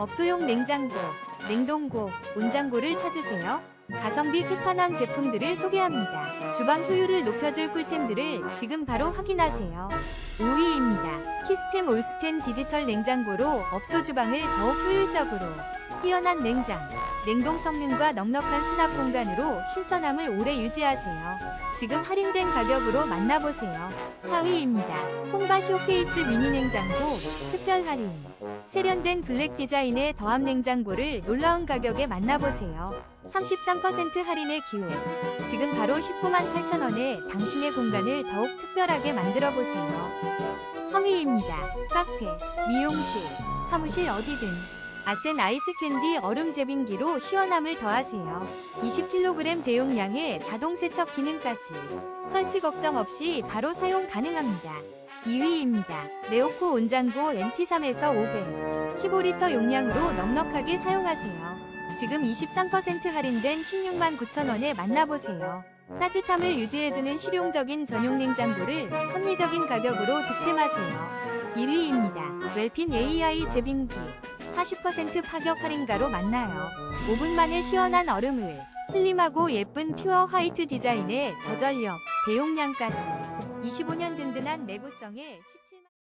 업소용 냉장고, 냉동고, 온장고를 찾으세요. 가성비 끝판왕 제품들을 소개합니다. 주방 효율을 높여줄 꿀템들을 지금 바로 확인하세요. 5위입니다. 키스템 올스텐 디지털 냉장고로 업소 주방을 더욱 효율적으로 뛰어난 냉장, 냉동 성능과 넉넉한 수납 공간으로 신선함을 오래 유지하세요. 지금 할인된 가격으로 만나보세요. 4위입니다. 홍바 쇼케이스 미니 냉장고 특별 할인. 세련된 블랙 디자인의 더함 냉장고를 놀라운 가격에 만나보세요. 33% 할인의 기회. 지금 바로 19만 8천 원에 당신의 공간을 더욱 특별하게 만들어 보세요. 3위입니다. 카페, 미용실, 사무실 어디든 아센 아이스 캔디 얼음 제빙기로 시원함을 더하세요. 20kg 대용량의 자동 세척 기능까지 설치 걱정 없이 바로 사용 가능합니다. 2위입니다. 네오코 온장고 NT3에서 500 15리터 용량으로 넉넉하게 사용하세요. 지금 23% 할인된 16만 9천원에 만나보세요. 따뜻함을 유지해주는 실용적인 전용 냉장고를 합리적인 가격으로 득템하세요. 1위입니다. 웰핀 AI 제빙기 40% 파격 할인가로 만나요. 5분 만에 시원한 얼음을 슬림하고 예쁜 퓨어 화이트 디자인의 저전력, 대용량까지 25년 든든한 내구성에 17